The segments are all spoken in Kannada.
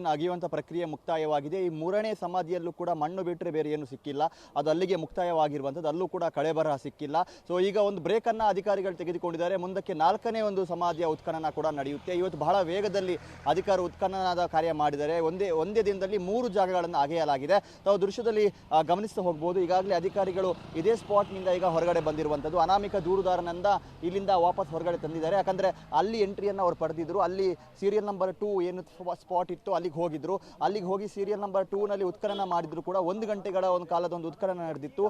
ಅಗೆಯುವಂಥ ಪ್ರಕ್ರಿಯೆ ಮುಕ್ತಾಯವಾಗಿದೆ. ಈ ಮೂರನೇ ಸಮಾಧಿಯಲ್ಲೂ ಕೂಡ ಮಣ್ಣು ಬಿಟ್ಟರೆ ಬೇರೆ ಏನು ಸಿಕ್ಕಿಲ್ಲ. ಅದು ಅಲ್ಲಿಗೆ ಮುಕ್ತಾಯವಾಗಿರುವಂಥದ್ದು. ಅಲ್ಲೂ ಕೂಡ ಕಳೆಬರಹ ಸಿಕ್ಕಿಲ್ಲ. ಸೊ ಈಗ ಒಂದು ಬ್ರೇಕನ್ನು ಅಧಿಕಾರಿಗಳು ತೆಗೆದುಕೊಂಡಿದ್ದಾರೆ. ಮುಂದಕ್ಕೆ ನಾಲ್ಕನೇ ಒಂದು ಸಮಾಧಿಯ ಉತ್ಖನನ ಕೂಡ ನಡೆಯುತ್ತೆ. ಇವತ್ತು ಬಹಳ ವೇಗದಲ್ಲಿ ಅಧಿಕಾರ ಉತ್ಖನನದ ಕಾರ್ಯ ಮಾಡಿದ್ದಾರೆ. ಒಂದೇ ಒಂದೇ ದಿನದಲ್ಲಿ ಮೂರು ಜಾಗಗಳನ್ನು ಅಗೆಯಲಾಗಿದೆ. ತಾವು ದೃಶ್ಯದಲ್ಲಿ ಗಮನಿಸ್ತಾ ಹೋಗ್ಬೋದು. ಈಗಾಗಲೇ ಅಧಿಕಾರಿಗಳು ಇದೇ ಸ್ಪಾಟ್ನಿಂದ ಈಗ ಹೊರಗಡೆ ಬಂದಿರುವಂಥದ್ದು. ಅನಾಮಿಕ ದೂರುದಾರನಿಂದ ಇಲ್ಲಿಂದ ವಾಪಸ್ ಹೊರಗಡೆ ತಂದಿದ್ದಾರೆ. ಯಾಕಂದ್ರೆ ಅಲ್ಲಿ ಎಂಟ್ರಿಯನ್ನು ಅವರು ಪಡೆದಿದ್ರು. ಅಲ್ಲಿ ಸೀರಿಯಲ್ ನಂಬರ್ ಟೂ ಏನು ಸ್ಪಾಟ್ ಇತ್ತು ಅಲ್ಲಿಗೆ ಹೋಗಿದ್ರು. ಅಲ್ಲಿಗೆ ಹೋಗಿ ಸೀರಿಯಲ್ ನಂಬರ್ ಟೂನಲ್ಲಿ ಉತ್ಖನನ ಮಾಡಿದ್ರು ಕೂಡ. ಒಂದು ಗಂಟೆಗಳ ಒಂದು ಕಾಲದ ಒಂದು ಉತ್ಖನನ ನಡೆದಿತ್ತು.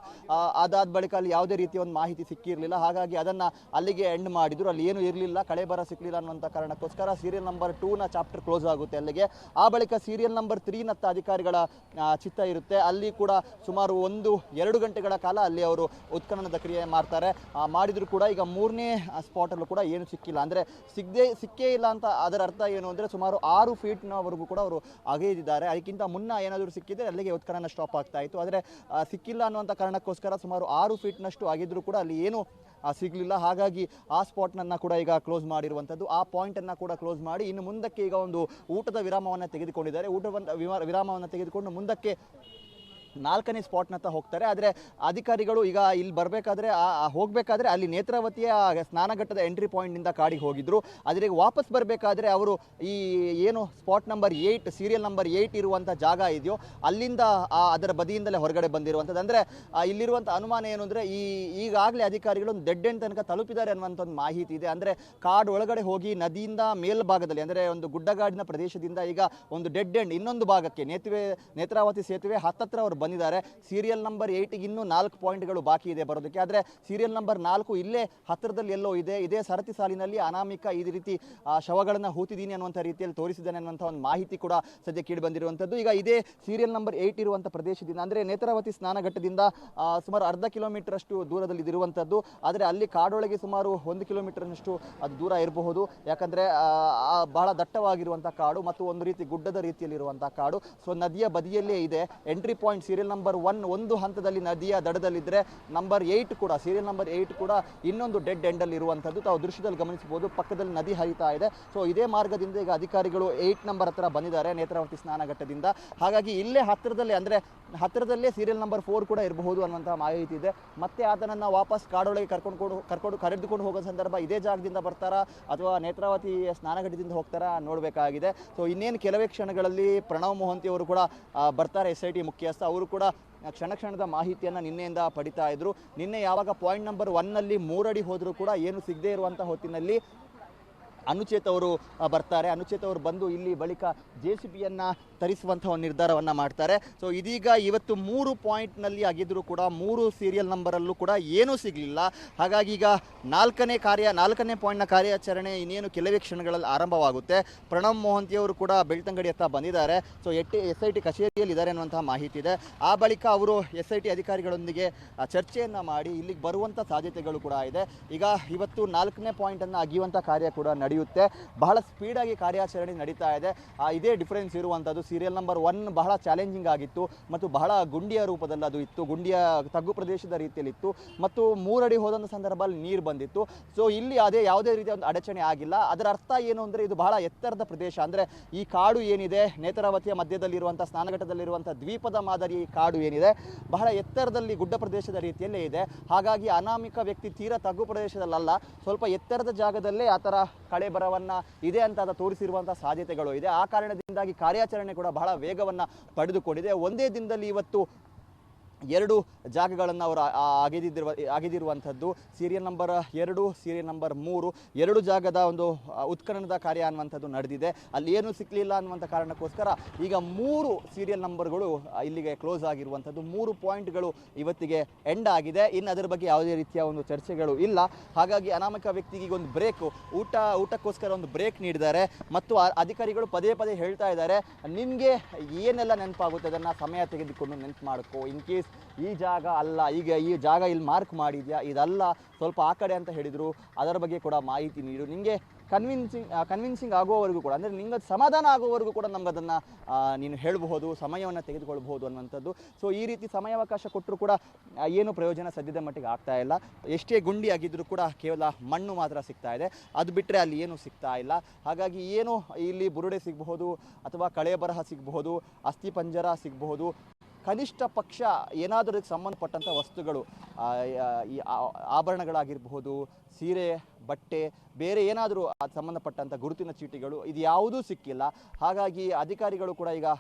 ಅದಾದ ಬಳಿಕ ಅಲ್ಲಿ ಯಾವುದೇ ರೀತಿಯ ಒಂದು ಮಾಹಿತಿ ಸಿಕ್ಕಿರಲಿಲ್ಲ. ಹಾಗಾಗಿ ಅದನ್ನ ಅಲ್ಲಿಗೆ ಎಂಡ್ ಮಾಡಿದ್ರು. ಅಲ್ಲಿ ಏನು ಇರಲಿಲ್ಲ. ಕಳೆ ಬರ ಸಿಕ್ಕಲಿಲ್ಲ ಅನ್ನುವಂಥ ಕಾರಣಕ್ಕೋಸ್ಕರ ಸೀರಿಯಲ್ ನಂಬರ್ ಟೂನ ಚಾಪ್ಟರ್ ಕ್ಲೋಸ್ ಆಗುತ್ತೆ ಅಲ್ಲಿಗೆ. ಆ ಬಳಿಕ ಸೀರಿಯಲ್ ನಂಬರ್ ತ್ರೀನತ್ತ ಅಧಿಕಾರಿಗಳ ಚಿತ್ತ ಇರುತ್ತೆ. ಅಲ್ಲಿ ಕೂಡ ಸುಮಾರು ಒಂದು, ಎರಡು ಗಂಟೆಗಳ ಕಾಲ ಅಲ್ಲಿ ಅವರು ಉತ್ಖನನದ ಕ್ರಿಯೆ ಮಾಡ್ತಾರೆ. ಮಾಡಿದ್ರು ಕೂಡ ಈಗ ಮೂರನೇ ಸ್ಪಾಟಲ್ಲೂ ಕೂಡ ಏನು ಸಿಕ್ಕಿಲ್ಲ. ಅಂದರೆ ಸಿಗದೆ, ಸಿಕ್ಕೇ ಇಲ್ಲ ಅಂತ ಅದರ ಅರ್ಥ ಏನು ಅಂದರೆ ಸುಮಾರು ಆರು ಫೀಟ್ನವರೆಗೂ ಕೂಡ ಅವರು ಅಗೆದಿದ್ದಾರೆ. ಅದಕ್ಕಿಂತ ಮುನ್ನ ಏನಾದರೂ ಸಿಕ್ಕಿದ್ರೆ ಅಲ್ಲಿಗೆ ಉತ್ಖನನ ಸ್ಟಾಪ್ ಆಗ್ತಾ ಇತ್ತು. ಆದರೆ ಸಿಕ್ಕಿಲ್ಲ ಅನ್ನುವಂಥ ಕಾರಣಕ್ಕೋಸ್ಕರ ಸುಮಾರು ಆರು ಫೀಟ್ನಷ್ಟು ಆಗಿದ್ರೂ ಕೂಡ ಅಲ್ಲಿ ಏನು ಸಿಗಲಿಲ್ಲ. ಹಾಗಾಗಿ ಆ ಸ್ಪಾಟ್ನನ್ನು ಕೂಡ ಈಗ ಕ್ಲೋಸ್ ಮಾಡಿರುವಂಥದ್ದು. ಆ ಪಾಯಿಂಟನ್ನು ಕೂಡ ಕ್ಲೋಸ್ ಮಾಡಿ ಇನ್ನು ಮುಂದಕ್ಕೆ ಈಗ ಒಂದು ಊಟದ ವಿರಾಮವನ್ನು ತೆಗೆದುಕೊಂಡಿದ್ದಾರೆ. ಊಟವನ್ನು ವಿರಾಮವನ್ನು ತೆಗೆದುಕೊಂಡು ಮುಂದಕ್ಕೆ ನಾಲ್ಕನೇ ಸ್ಪಾಟ್ನತ್ತ ಹೋಗ್ತಾರೆ. ಆದರೆ ಅಧಿಕಾರಿಗಳು ಈಗ ಇಲ್ಲಿ ಬರಬೇಕಾದ್ರೆ ಹೋಗಬೇಕಾದ್ರೆ ಅಲ್ಲಿ ನೇತ್ರಾವತಿಯ ಸ್ನಾನಘಟ್ಟದ ಎಂಟ್ರಿ ಪಾಯಿಂಟ್ನಿಂದ ಕಾಡಿಗೆ ಹೋಗಿದ್ರು. ಆದರೆ ವಾಪಸ್ ಬರಬೇಕಾದ್ರೆ ಅವರು ಈ ಏನು spot number eight, serial number eight ಇರುವಂಥ ಜಾಗ ಇದೆಯೋ, ಅಲ್ಲಿಂದ ಅದರ ಬದಿಯಿಂದಲೇ ಹೊರಗಡೆ ಬಂದಿರುವಂಥದ್ದು. ಅಂದರೆ ಇಲ್ಲಿರುವಂಥ ಅನುಮಾನ ಏನು ಅಂದರೆ, ಈ, ಈಗಾಗಲೇ ಅಧಿಕಾರಿಗಳು ಒಂದು ಡೆಡ್ ಎಂಡ್ ತನಕ ತಲುಪಿದ್ದಾರೆ ಅನ್ನುವಂಥ ಒಂದು ಮಾಹಿತಿ ಇದೆ. ಅಂದರೆ ಕಾಡು ಒಳಗಡೆ ಹೋಗಿ ನದಿಯಿಂದ ಮೇಲ್ಭಾಗದಲ್ಲಿ, ಅಂದರೆ ಒಂದು ಗುಡ್ಡಗಾಡಿನ ಪ್ರದೇಶದಿಂದ ಈಗ ಒಂದು ಡೆಡ್ ಎಂಡ್ ಇನ್ನೊಂದು ಭಾಗಕ್ಕೆ, ನೇತುವೆ, ನೇತ್ರಾವತಿ ಸೇತುವೆ ಹತ್ತತ್ರ ಅವರು ಬಂದಿದ್ದಾರೆ. ಸೀರಿಯಲ್ ನಂಬರ್ ಏಯ್ಟಿಗೆ ಇನ್ನೂ ನಾಲ್ಕು ಪಾಯಿಂಟ್ಗಳು ಬಾಕಿ ಇದೆ ಬರೋದಕ್ಕೆ. ಆದರೆ ಸೀರಿಯಲ್ ನಂಬರ್ ನಾಲ್ಕು ಇಲ್ಲೇ ಹತ್ತಿರದಲ್ಲಿ ಎಲ್ಲೋ ಇದೆ. ಇದೇ ಸರತಿ ಸಾಲಿನಲ್ಲಿ ಅನಾಮಿಕ ಈ ರೀತಿ ಶವಗಳನ್ನು ಹೂತಿದ್ದೀನಿ ಅನ್ನುವಂಥ ರೀತಿಯಲ್ಲಿ ತೋರಿಸಿದ್ದಾನೆ ಅನ್ನುವಂಥ ಒಂದು ಮಾಹಿತಿ ಕೂಡ ಸದ್ಯ ಕೇಳಿ ಬಂದಿರುವಂಥದ್ದು. ಈಗ ಇದೇ ಸೀರಿಯಲ್ ನಂಬರ್ ಏಯ್ಟ್ ಇರುವಂಥ ಪ್ರದೇಶದಿಂದ, ಅಂದರೆ ನೇತ್ರಾವತಿ ಸ್ನಾನಘಟ್ಟದಿಂದ ಸುಮಾರು ಅರ್ಧ ಕಿಲೋಮೀಟರ್ ಅಷ್ಟು ದೂರದಲ್ಲಿ ಇದಿರುವಂಥದ್ದು ಆದರೆ ಅಲ್ಲಿ ಕಾಡೊಳಗೆ ಸುಮಾರು ಒಂದು ಕಿಲೋಮೀಟರ್ನಷ್ಟು ಅದು ದೂರ ಇರಬಹುದು. ಯಾಕಂದರೆ ಬಹಳ ದಟ್ಟವಾಗಿರುವಂಥ ಕಾಡು ಮತ್ತು ಒಂದು ರೀತಿ ಗುಡ್ಡದ ರೀತಿಯಲ್ಲಿರುವಂಥ ಕಾಡು. ಸೊ, ನದಿಯ ಬದಿಯಲ್ಲೇ ಇದೆ. Entry point serial number one ಒಂದು ಹಂತದಲ್ಲಿ ನದಿಯ ದಡದಲ್ಲಿದ್ದರೆ ನಂಬರ್ ಏಯ್ಟ್ ಕೂಡ ಸೀರಿಯಲ್ ನಂಬರ್ ಏಯ್ಟ್ ಕೂಡ ಇನ್ನೊಂದು ಡೆಡ್ ಎಂಡಲ್ಲಿ ಇರುವಂಥದ್ದು. ತಾವು ದೃಶ್ಯದಲ್ಲಿ ಗಮನಿಸಬಹುದು, ಪಕ್ಕದಲ್ಲಿ ನದಿ ಹರಿತಾ ಇದೆ. ಸೊ ಇದೇ ಮಾರ್ಗದಿಂದ ಈಗ ಅಧಿಕಾರಿಗಳು ಏಯ್ಟ್ ನಂಬರ್ ಹತ್ರ ಬಂದಿದ್ದಾರೆ, ನೇತ್ರಾವತಿ ಸ್ನಾನಘಟ್ಟದಿಂದ. ಹಾಗಾಗಿ ಇಲ್ಲೇ ಹತ್ತಿರದಲ್ಲಿ ಅಂದರೆ ಹತ್ತಿರದಲ್ಲೇ ಸೀರಿಯಲ್ ನಂಬರ್ ಫೋರ್ ಕೂಡ ಇರಬಹುದು ಅನ್ನುವಂಥ ಮಾಹಿತಿ ಇದೆ. ಮತ್ತೆ ಆತನನ್ನು ವಾಪಸ್ ಕಾಡೊಳಗೆ ಕರ್ಕೊಂಡು ಕೊಡು, ಕರ್ಕೊಂಡು ಕರೆದುಕೊಂಡು ಹೋಗೋ ಸಂದರ್ಭ ಇದೇ ಜಾಗದಿಂದ ಬರ್ತಾರಾ ಅಥವಾ ನೇತ್ರಾವತಿ ಸ್ನಾನಘಟ್ಟದಿಂದ ಹೋಗ್ತಾರಾ ನೋಡಬೇಕಾಗಿದೆ. ಸೊ ಇನ್ನೇನು ಕೆಲವೇ ಕ್ಷಣಗಳಲ್ಲಿ ಪ್ರಣವ್ ಮೊಹಂತಿ ಅವರು ಕೂಡ ಬರ್ತಾರೆ, ಎಸ್ ಐ ಟಿ ಮುಖ್ಯಸ್ಥ. ಅವರು ಕೂಡ ಕ್ಷಣ ಕ್ಷಣದ ಮಾಹಿತಿಯನ್ನು ನಿನ್ನೆಯಿಂದ ಪಡಿತಾ ಇದ್ರು. ನಿನ್ನೆ ಯಾವಾಗ ಪಾಯಿಂಟ್ ನಂಬರ್ ಒನ್ನಲ್ಲಿ ಮೂರಡಿ ಹೋದರೂ ಕೂಡ ಏನು ಸಿಗದೇ ಇರುವಂಥ ಹೊತ್ತಿನಲ್ಲಿ ಅನುಚೇತ್ ಅವರು ಬರ್ತಾರೆ. ಅನುಚೇತ್ ಅವರು ಬಂದು ಇಲ್ಲಿ ಬಳಿಕ ಜೆ ಸಿ ಬಿಯನ್ನು ತರಿಸುವಂಥ ಒಂದು ನಿರ್ಧಾರವನ್ನು ಮಾಡ್ತಾರೆ. ಸೊ ಇದೀಗ ಇವತ್ತು ಮೂರು ಪಾಯಿಂಟ್ನಲ್ಲಿ ಆಗಿದ್ರು ಕೂಡ, ಮೂರು ಸೀರಿಯಲ್ ನಂಬರಲ್ಲೂ ಕೂಡ ಏನೂ ಸಿಗಲಿಲ್ಲ. ಹಾಗಾಗಿ ಈಗ ನಾಲ್ಕನೇ ಕಾರ್ಯ, ನಾಲ್ಕನೇ ಪಾಯಿಂಟ್ನ ಕಾರ್ಯಾಚರಣೆ ಇನ್ನೇನು ಕೆಲವೇ ಕ್ಷಣಗಳಲ್ಲಿ ಆರಂಭವಾಗುತ್ತೆ. ಪ್ರಣವ್ ಮೋಹಂತಿ ಅವರು ಕೂಡ ಬೆಳ್ತಂಗಡಿ ಹತ್ತ ಬಂದಿದ್ದಾರೆ. ಸೊ ಎಟ್ಟಿ, ಎಸ್ ಐ ಟಿ ಕಚೇರಿಯಲ್ಲಿ ಇದ್ದಾರೆ ಅನ್ನುವಂತಹ ಮಾಹಿತಿ ಇದೆ. ಆ ಬಳಿಕ ಅವರು ಎಸ್ ಐ ಟಿ ಅಧಿಕಾರಿಗಳೊಂದಿಗೆ ಚರ್ಚೆಯನ್ನು ಮಾಡಿ ಇಲ್ಲಿಗೆ ಬರುವಂಥ ಸಾಧ್ಯತೆಗಳು ಕೂಡ ಇದೆ. ಈಗ ಇವತ್ತು ನಾಲ್ಕನೇ ಪಾಯಿಂಟನ್ನು ಅಗಿಯುವಂಥ ಕಾರ್ಯ ಕೂಡ ನಡೆಯುತ್ತೆ ಬಹಳ ಸ್ಪೀಡಾಗಿ ಕಾರ್ಯಾಚರಣೆ ನಡೀತಾ ಇದೆ. ಇದೇ ಡಿಫರೆನ್ಸ್ ಇರುವಂಥದ್ದು ಸೀರಿಯಲ್ ನಂಬರ್ ಒನ್ ಬಹಳ ಚಾಲೆಂಜಿಂಗ್ ಆಗಿತ್ತು ಮತ್ತು ಬಹಳ ಗುಂಡಿಯ ರೂಪದಲ್ಲಿ ಅದು ಇತ್ತು. ಗುಂಡಿಯ ತಗ್ಗು ಪ್ರದೇಶದ ರೀತಿಯಲ್ಲಿ ಇತ್ತು. ಮತ್ತು ಮೂರಡಿ ಹೋದಂಥ ಸಂದರ್ಭದಲ್ಲಿ ನೀರು ಬಂದಿತ್ತು. ಸೊ ಇಲ್ಲಿ ಅದೇ ಯಾವುದೇ ರೀತಿಯ ಒಂದು ಅಡಚಣೆ ಆಗಿಲ್ಲ. ಅದರ ಅರ್ಥ ಏನು ಅಂದರೆ ಇದು ಬಹಳ ಎತ್ತರದ ಪ್ರದೇಶ. ಅಂದರೆ ಈ ಕಾಡು ಏನಿದೆ, ನೇತ್ರಾವತಿಯ ಮಧ್ಯದಲ್ಲಿರುವಂಥ ಸ್ನಾನಘಟ್ಟದಲ್ಲಿರುವಂಥ ದ್ವೀಪದ ಮಾದರಿ ಈ ಕಾಡು ಏನಿದೆ, ಬಹಳ ಎತ್ತರದಲ್ಲಿ ಗುಡ್ಡ ಪ್ರದೇಶದ ರೀತಿಯಲ್ಲೇ ಇದೆ. ಹಾಗಾಗಿ ಅನಾಮಿಕ ವ್ಯಕ್ತಿ ತೀರಾ ತಗ್ಗು ಪ್ರದೇಶದಲ್ಲಲ್ಲ. ಸ್ವಲ್ಪ ಎತ್ತರದ ಜಾಗದಲ್ಲೇ ಆ ಥರ ಕಳೆ ಬರವನ್ನು ಇದೆ ಅಂತ ತೋರಿಸಿರುವಂಥ ಸಾಧ್ಯತೆಗಳು ಇದೆ. ಆ ಕಾರಣದಿಂದಾಗಿ ಕಾರ್ಯಾಚರಣೆ ಕೂಡ ಬಹಳ ವೇಗವನ್ನು ಪಡೆದುಕೊಂಡಿದೆ. ಒಂದೇ ದಿನದಲ್ಲಿ ಇವತ್ತು ಎರಡು ಜಾಗಗಳನ್ನು ಅವರು ಅಗೆದಿದ್ದಿರುವ ಅಗೆದಿರುವಂಥದ್ದು ಸೀರಿಯಲ್ ನಂಬರ್ ಎರಡು, ಸೀರಿಯಲ್ ನಂಬರ್ ಮೂರು, ಎರಡು ಜಾಗದ ಒಂದು ಉತ್ಖನನದ ಕಾರ್ಯ ಅನ್ನುವಂಥದ್ದು ನಡೆದಿದೆ. ಅಲ್ಲಿ ಏನು ಸಿಕ್ಕಲಿಲ್ಲ ಅನ್ನುವಂಥ ಕಾರಣಕ್ಕೋಸ್ಕರ ಈಗ ಮೂರು ಸೀರಿಯಲ್ ನಂಬರ್ಗಳು ಇಲ್ಲಿಗೆ ಕ್ಲೋಸ್ ಆಗಿರುವಂಥದ್ದು. ಮೂರು ಪಾಯಿಂಟ್ಗಳು ಇವತ್ತಿಗೆ ಎಂಡ್ ಆಗಿದೆ. ಇನ್ನು ಅದರ ಬಗ್ಗೆ ಯಾವುದೇ ರೀತಿಯ ಒಂದು ಚರ್ಚೆಗಳು ಇಲ್ಲ. ಹಾಗಾಗಿ ಅನಾಮಿಕ ವ್ಯಕ್ತಿಗೆ ಒಂದು ಬ್ರೇಕ್, ಊಟ, ಊಟಕ್ಕೋಸ್ಕರ ಒಂದು ಬ್ರೇಕ್ ನೀಡಿದ್ದಾರೆ. ಮತ್ತು ಅಧಿಕಾರಿಗಳು ಪದೇ ಪದೇ ಹೇಳ್ತಾ ಇದ್ದಾರೆ, ನಿಮಗೆ ಏನೆಲ್ಲ ನೆನಪಾಗುತ್ತೆ? ಅದನ್ನು ಸಮಯ ತೆಗೆದುಕೊಂಡು ನೆನಪು ಮಾಡ್ಕೋ. ಇನ್ ಕೇಸ್ ಈ ಜಾಗ ಅಲ್ಲ. ಈಗ ಈ ಜಾಗ ಇಲ್ಲಿ ಮಾರ್ಕ್ ಮಾಡಿದ್ಯಾ? ಇದಲ್ಲ. ಸ್ವಲ್ಪ ಆ ಕಡೆ ಅಂತ ಹೇಳಿದರು. ಅದರ ಬಗ್ಗೆ ಕೂಡ ಮಾಹಿತಿ ನೀಡು. ನಿಮಗೆ ಕನ್ವಿನ್ಸಿಂಗ್ ಕನ್ವಿನ್ಸಿಂಗ್ ಆಗುವವರೆಗೂ ಕೂಡ, ಅಂದರೆ ನಿಮಗೆ ಸಮಾಧಾನ ಆಗುವವರೆಗೂ ಕೂಡ ನಮ್ಗೆ ಅದನ್ನು ನೀನು ಹೇಳಬಹುದು, ಸಮಯವನ್ನು ತೆಗೆದುಕೊಳ್ಬಹುದು ಅನ್ನುವಂಥದ್ದು. ಸೊ ಈ ರೀತಿ ಸಮಯಾವಕಾಶ ಕೊಟ್ಟರು ಕೂಡ ಏನು ಪ್ರಯೋಜನ ಸದ್ಯದ ಮಟ್ಟಿಗೆ ಆಗ್ತಾ ಇಲ್ಲ. ಎಷ್ಟೇ ಗುಂಡಿ ಆಗಿದ್ದರೂ ಕೂಡ ಕೇವಲ ಮಣ್ಣು ಮಾತ್ರ ಸಿಗ್ತಾ ಇದೆ. ಅದು ಬಿಟ್ಟರೆ ಅಲ್ಲಿ ಏನೂ ಸಿಗ್ತಾ ಇಲ್ಲ. ಹಾಗಾಗಿ ಏನು ಇಲ್ಲಿ ಬುರುಡೆ ಸಿಗಬಹುದು ಅಥವಾ ಕಳೆ ಬರಹ ಸಿಗಬಹುದು, ಅಸ್ಥಿ ಪಂಜರ ಸಿಗಬಹುದು. ಕನಿಷ್ಠ ಪಕ್ಷ ಏನಾದರೂ ಸಂಬಂಧಪಟ್ಟಂಥ ವಸ್ತುಗಳು ಈ ಆಭರಣಗಳಾಗಿರಬಹುದು ಸೀರೆ ಬಟ್ಟೆ, ಬೇರೆ ಏನಾದರೂ ಸಂಬಂಧಪಟ್ಟಂಥ ಗುರುತಿನ ಚೀಟಿಗಳು ಇದು ಯಾವುದೂ ಸಿಕ್ಕಿಲ್ಲ. ಹಾಗಾಗಿ ಅಧಿಕಾರಿಗಳು ಕೂಡ ಈಗ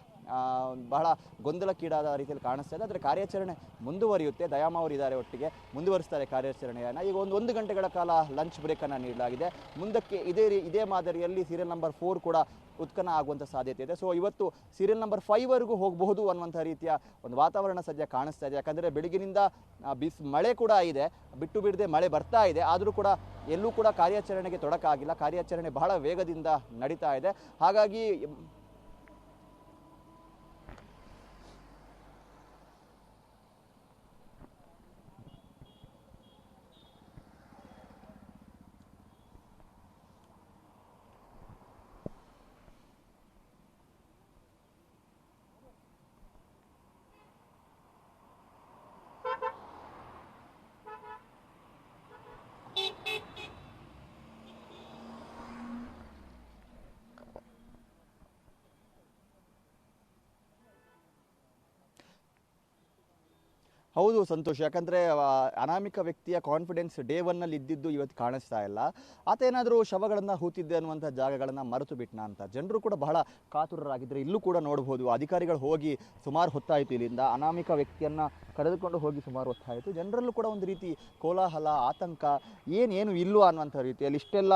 ಬಹಳ ಗೊಂದಲಕ್ಕೀಡಾದ ರೀತಿಯಲ್ಲಿ ಕಾಣಿಸ್ತಾ ಇದೆ. ಆದರೆ ಕಾರ್ಯಾಚರಣೆ ಮುಂದುವರಿಯುತ್ತೆ. ದಯಾಮ ಅವರು ಇದ್ದಾರೆ ಒಟ್ಟಿಗೆ. ಮುಂದುವರಿಸ್ತಾರೆ ಕಾರ್ಯಾಚರಣೆಯನ್ನು. ಈಗ ಒಂದು ಒಂದು ಗಂಟೆಗಳ ಕಾಲ ಲಂಚ್ ಬ್ರೇಕನ್ನು ನೀಡಲಾಗಿದೆ. ಮುಂದಕ್ಕೆ ಇದೇ ರೀ, ಇದೇ ಮಾದರಿಯಲ್ಲಿ ಸೀರಿಯಲ್ ನಂಬರ್ ಫೋರ್ ಕೂಡ ಉತ್ಖನ ಆಗುವಂಥ ಸಾಧ್ಯತೆ ಇದೆ. ಸೊ ಇವತ್ತು ಸೀರಿಯಲ್ ನಂಬರ್ ಫೈವ್ವರೆಗೂ ಹೋಗಬಹುದು ಅನ್ನುವಂಥ ರೀತಿಯ ಒಂದು ವಾತಾವರಣ ಸದ್ಯ ಕಾಣಿಸ್ತಾ ಇದೆ. ಯಾಕಂದರೆ ಬೆಳಗಿನಿಂದ ಬಿಸ್ ಮಳೆ ಕೂಡ ಇದೆ. ಬಿಟ್ಟು ಬಿಡದೆ ಮಳೆ ಬರ್ತಾ ಇದೆ. ಆದರೂ ಕೂಡ ಎಲ್ಲೂ ಕೂಡ ಕಾರ್ಯಾಚರಣೆಗೆ ತೊಡಕಾಗಿಲ್ಲ. ಕಾರ್ಯಾಚರಣೆ ಬಹಳ ವೇಗದಿಂದ ನಡೀತಾ ಇದೆ. ಹಾಗಾಗಿ ಹೌದು ಸಂತೋಷ್, ಯಾಕಂದರೆ ಅನಾಮಿಕ ವ್ಯಕ್ತಿಯ ಕಾನ್ಫಿಡೆನ್ಸ್ ಡೇ ಒನ್ನಲ್ಲಿ ಇದ್ದಿದ್ದು ಇವತ್ತು ಕಾಣಿಸ್ತಾ ಇಲ್ಲ. ಆತ ಏನಾದರೂ ಶವಗಳನ್ನು ಹೂತಿದ್ದೆ ಅನ್ನುವಂಥ ಜಾಗಗಳನ್ನು ಮರೆತು ಬಿಟ್ನ ಅಂತ. ಜನರು ಕೂಡ ಬಹಳ ಕಾತುರರಾಗಿದ್ದರೆ ಇಲ್ಲೂ ಕೂಡ ನೋಡ್ಬೋದು. ಅಧಿಕಾರಿಗಳು ಹೋಗಿ ಸುಮಾರು ಹೊತ್ತಾಯಿತು ಇಲ್ಲಿಂದ. ಅನಾಮಿಕ ವ್ಯಕ್ತಿಯನ್ನು ಕರೆದುಕೊಂಡು ಹೋಗಿ ಸುಮಾರು ಹೊತ್ತಾಯಿತು. ಜನರಲ್ಲೂ ಕೂಡ ಒಂದು ರೀತಿ ಕೋಲಾಹಲ, ಆತಂಕ ಏನೇನು ಇಲ್ವಾ ಅನ್ನುವಂಥ ರೀತಿಯಲ್ಲಿ ಇಷ್ಟೆಲ್ಲ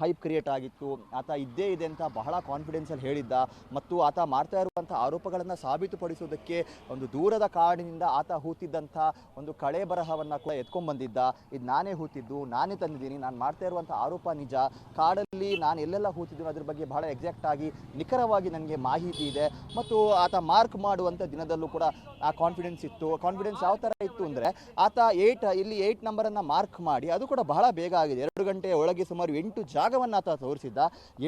ಹೈಪ್ ಕ್ರಿಯೇಟ್ ಆಗಿತ್ತು. ಆತ ಇದ್ದೇ ಇದೆ ಅಂತ ಬಹಳ ಕಾನ್ಫಿಡೆನ್ಸಲ್ಲಿ ಹೇಳಿದ್ದ. ಮತ್ತು ಆತ ಮಾಡ್ತಾ ಇರುವಂಥ ಆರೋಪಗಳನ್ನು ಸಾಬೀತುಪಡಿಸುವುದಕ್ಕೆ ಒಂದು ದೂರದ ಕಾಡಿನಿಂದ ಆತ ಹೂತಿದ್ದಂಥ ಒಂದು ಕಳೆ ಬರಹವನ್ನು ಕೂಡ ಎತ್ಕೊಂಡ್ಬಂದಿದ್ದ. ಇದು ನಾನೇ ಹೂತಿದ್ದು, ನಾನೇ ತಂದಿದ್ದೀನಿ, ನಾನು ಮಾಡ್ತಾ ಇರುವಂಥ ಆರೋಪ ನಿಜ. ಕಾಡಲ್ಲಿ ನಾನು ಎಲ್ಲೆಲ್ಲ ಹೂತಿದ್ದೀನಿ ಅದ್ರ ಬಗ್ಗೆ ಬಹಳ ಎಕ್ಸಾಕ್ಟ್ ಆಗಿ ನಿಖರವಾಗಿ ನನಗೆ ಮಾಹಿತಿ ಇದೆ. ಮತ್ತು ಆತ ಮಾರ್ಕ್ ಮಾಡುವಂಥ ದಿನದಲ್ಲೂ ಕೂಡ ಆ ಕಾನ್ಫಿಡೆನ್ಸ್ ಇತ್ತು. ಕಾನ್ಫಿಡೆನ್ಸ್ ಯಾವ ಥರ ಇತ್ತು ಅಂದರೆ ಆತ ಏಯ್ಟ್ ಇಲ್ಲಿ ಏಯ್ಟ್ ನಂಬರನ್ನು ಮಾರ್ಕ್ ಮಾಡಿ ಅದು ಕೂಡ ಬಹಳ ಬೇಗ ಆಗಿದೆ. ಎರಡು ಗಂಟೆ ಒಳಗೆ ಸುಮಾರು ಎಂಟು ಜಾಗವನ್ನು ಆತ ತೋರಿಸಿದ್ದ.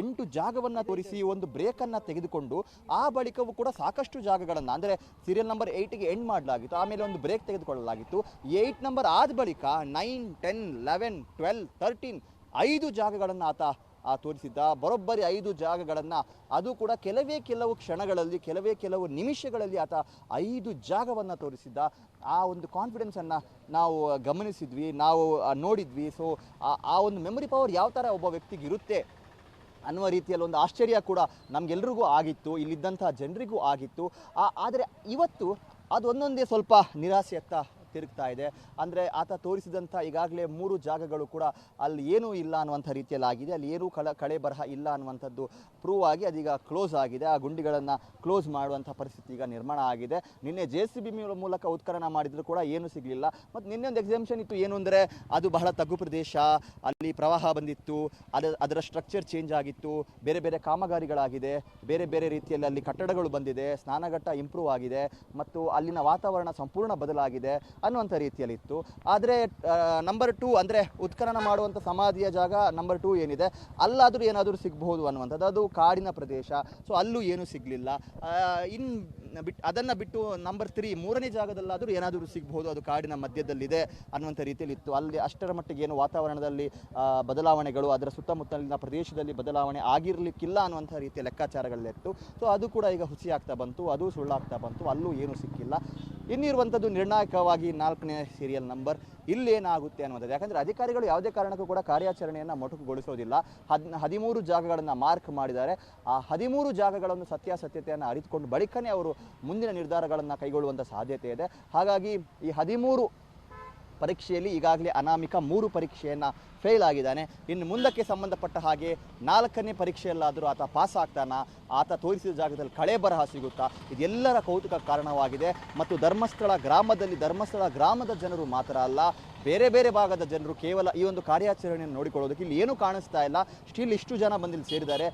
ಎಂಟು ಜಾಗವನ್ನು ತೋರಿಸಿ ಒಂದು ಬ್ರೇಕನ್ನು ತೆಗೆದುಕೊಂಡು ಆ ಬಳಿಕವೂ ಕೂಡ ಸಾಕಷ್ಟು ಜಾಗಗಳನ್ನು ಅಂದರೆ ಸೀರಿಯಲ್ ನಂಬರ್ ಏಯ್ಟಿಗೆ ಎಂಡ್ ಮಾಡಲಾಗಿತ್ತು. ಆಮೇಲೆ ಒಂದು ಬ್ರೇಕ್ ತೆಗೆದುಕೊಳ್ಳಲಾಗಿತ್ತು. ಏಯ್ಟ್ ನಂಬರ್ ಆದ ಬಳಿಕ nine ten eleven twelve thirteen ಐದು ಜಾಗಗಳನ್ನು ಆತ ತೋರಿಸಿದ್ದ. ಬರೋಬ್ಬರಿ ಐದು ಜಾಗಗಳನ್ನು ಅದು ಕೂಡ ಕೆಲವೇ ಕೆಲವು ಕ್ಷಣಗಳಲ್ಲಿ, ಕೆಲವೇ ಕೆಲವು ನಿಮಿಷಗಳಲ್ಲಿ ಆತ ಐದು ಜಾಗವನ್ನು ತೋರಿಸಿದ್ದ. ಆ ಒಂದು ಕಾನ್ಫಿಡೆನ್ಸನ್ನು ನಾವು ಗಮನಿಸಿದ್ವಿ, ನಾವು ನೋಡಿದ್ವಿ. ಸೊ ಆ ಒಂದು ಮೆಮೊರಿ ಪವರ್ ಯಾವ ಥರ ಒಬ್ಬ ವ್ಯಕ್ತಿಗೆ ಇರುತ್ತೆ ಅನ್ನುವ ರೀತಿಯಲ್ಲಿ ಒಂದು ಆಶ್ಚರ್ಯ ಕೂಡ ನಮಗೆಲ್ರಿಗೂ ಆಗಿತ್ತು ಇಲ್ಲಿದ್ದಂಥ ಜನರಿಗೂ ಆಗಿತ್ತು. ಆದರೆ ಇವತ್ತು ಅದು ಒಂದೊಂದೇ ಸ್ವಲ್ಪ ನಿರಾಸೆಯತ್ತ ತಿರುಗ್ತಾ ಇದೆ. ಅಂದರೆ ಆತ ತೋರಿಸಿದಂಥ ಈಗಾಗಲೇ ಮೂರು ಜಾಗಗಳು ಕೂಡ ಅಲ್ಲಿ ಏನೂ ಇಲ್ಲ ಅನ್ನುವಂಥ ರೀತಿಯಲ್ಲಿ ಆಗಿದೆ ಅಲ್ಲಿ ಏನೂ ಕಳ, ಕಳೆ ಬರಹ ಇಲ್ಲ ಅನ್ನುವಂಥದ್ದು ಪ್ರೂವ್ ಆಗಿ ಅದೀಗ ಕ್ಲೋಸ್ ಆಗಿದೆ. ಆ ಗುಂಡಿಗಳನ್ನು ಕ್ಲೋಸ್ ಮಾಡುವಂಥ ಪರಿಸ್ಥಿತಿ ಈಗ ನಿರ್ಮಾಣ ಆಗಿದೆ. ನಿನ್ನೆ ಜೆ ಸಿ ಬಿ ಮೂಲಕ ಉತ್ಖನನ ಮಾಡಿದರೂ ಕೂಡ ಏನೂ ಸಿಗಲಿಲ್ಲ. ಮತ್ತು ನಿನ್ನೆ ಒಂದು ಎಕ್ಸಾಮಿಷನ್ ಇತ್ತು. ಏನು ಅಂದರೆ ಅದು ಬಹಳ ತಗ್ಗು ಪ್ರದೇಶ, ಅಲ್ಲಿ ಪ್ರವಾಹ ಬಂದಿತ್ತು, ಅದ, ಅದರ ಸ್ಟ್ರಕ್ಚರ್ ಚೇಂಜ್ ಆಗಿತ್ತು, ಬೇರೆ ಬೇರೆ ಕಾಮಗಾರಿಗಳಾಗಿದೆ, ಬೇರೆ ಬೇರೆ ರೀತಿಯಲ್ಲಿ ಅಲ್ಲಿ ಕಟ್ಟಡಗಳು ಬಂದಿದೆ, ಸ್ನಾನಘಟ್ಟ ಇಂಪ್ರೂವ್ ಆಗಿದೆ, ಮತ್ತು ಅಲ್ಲಿನ ವಾತಾವರಣ ಸಂಪೂರ್ಣ ಬದಲಾಗಿದೆ. ಅನ್ನುವಂಥ ರೀತಿಯಲ್ಲಿತ್ತು. ಆದರೆ ನಂಬರ್ ಟೂ ಅಂದರೆ ಉತ್ಖನನ ಮಾಡುವಂಥ ಸಮಾಧಿಯ ಜಾಗ ನಂಬರ್ ಟೂ ಏನಿದೆ? ಅಲ್ಲಾದರೂ ಏನಾದರೂ ಸಿಗಬಹುದು ಅನ್ನುವಂಥದ್ದು. ಅದು ಕಾಡಿನ ಪ್ರದೇಶ. ಸೊ ಅಲ್ಲೂ ಏನೂ ಸಿಗಲಿಲ್ಲ. ಇನ್ನು ಬಿಟ್ಟು ಅದನ್ನು ಬಿಟ್ಟು ನಂಬರ್ ತ್ರೀ ಮೂರನೇ ಜಾಗದಲ್ಲಾದರೂ ಏನಾದರೂ ಸಿಗಬಹುದು. ಅದು ಕಾಡಿನ ಮಧ್ಯದಲ್ಲಿದೆ ಅನ್ನುವಂಥ ರೀತಿಯಲ್ಲಿ ಇತ್ತು ಅಲ್ಲಿ ಅಷ್ಟರ ಮಟ್ಟಿಗೆ ಏನು ವಾತಾವರಣದಲ್ಲಿ ಬದಲಾವಣೆಗಳು, ಅದರ ಸುತ್ತಮುತ್ತಲಿನ ಪ್ರದೇಶದಲ್ಲಿ ಬದಲಾವಣೆ ಆಗಿರಲಿಕ್ಕಿಲ್ಲ ಅನ್ನುವಂಥ ರೀತಿಯ ಲೆಕ್ಕಾಚಾರಗಳಿತ್ತು ಸೊ ಅದು ಕೂಡ ಈಗ ಹುಸಿಯಾಗ್ತಾ ಬಂತು. ಅದು ಸುಳ್ಳಾಗ್ತಾ ಬಂತು. ಅಲ್ಲೂ ಏನೂ ಸಿಕ್ಕಿಲ್ಲ. ಇನ್ನಿರುವಂಥದ್ದು ನಿರ್ಣಾಯಕವಾಗಿ ನಾಲ್ಕನೇ ಸೀರಿಯಲ್ ನಂಬರ್ ಇಲ್ಲೇನಾಗುತ್ತೆ ಅನ್ನುವಂಥದ್ದು. ಯಾಕಂದರೆ ಅಧಿಕಾರಿಗಳು ಯಾವುದೇ ಕಾರಣಕ್ಕೂ ಕೂಡ ಕಾರ್ಯಾಚರಣೆಯನ್ನು ಮೊಟಕುಗೊಳಿಸೋದಿಲ್ಲ. ಹದ್, ಹದಿಮೂರು ಜಾಗಗಳನ್ನು ಮಾರ್ಕ್ ಮಾಡಿದ್ದಾರೆ. ಆ ಹದಿಮೂರು ಜಾಗಗಳನ್ನು ಸತ್ಯಾಸತ್ಯತೆಯನ್ನು ಅರಿತುಕೊಂಡು ಬಳಿಕನೇ ಅವರು ಮುಂದಿನ ನಿರ್ಧಾರಗಳನ್ನು ಕೈಗೊಳ್ಳುವಂಥ ಸಾಧ್ಯತೆ ಇದೆ. ಹಾಗಾಗಿ ಈ ಹದಿಮೂರು ಪರೀಕ್ಷೆಯಲ್ಲಿ ಈಗಾಗಲೇ ಅನಾಮಿಕ ಮೂರು ಪರೀಕ್ಷೆಯನ್ನು ಫೇಲ್ ಆಗಿದ್ದಾನೆ. ಇನ್ನು ಮುಂದಕ್ಕೆ ಸಂಬಂಧಪಟ್ಟ ಹಾಗೆ ನಾಲ್ಕನೇ ಪರೀಕ್ಷೆಯಲ್ಲಾದರೂ ಆತ ಪಾಸ್ ಆಗ್ತಾನ? ಆತ ತೋರಿಸಿದ ಜಾಗದಲ್ಲಿ ಕಳೆ ಬರಹ ಸಿಗುತ್ತಾ? ಇದೆಲ್ಲರ ಕೌತುಕ ಕಾರಣವಾಗಿದೆ. ಮತ್ತು ಧರ್ಮಸ್ಥಳ ಗ್ರಾಮದಲ್ಲಿ ಧರ್ಮಸ್ಥಳ ಗ್ರಾಮದ ಜನರು ಮಾತ್ರ ಅಲ್ಲ, ಬೇರೆ ಬೇರೆ ಭಾಗದ ಜನರು ಕೇವಲ ಈ ಒಂದು ಕಾರ್ಯಾಚರಣೆಯನ್ನು ನೋಡಿಕೊಳ್ಳೋದಕ್ಕೆ ಇಲ್ಲಿ ಏನೂ ಕಾಣಿಸ್ತಾ ಇಲ್ಲ. ಸ್ಟಿಲ್ ಇಷ್ಟು ಜನ ಬಂದಿಲ್ಲಿ ಸೇರಿದ್ದಾರೆ.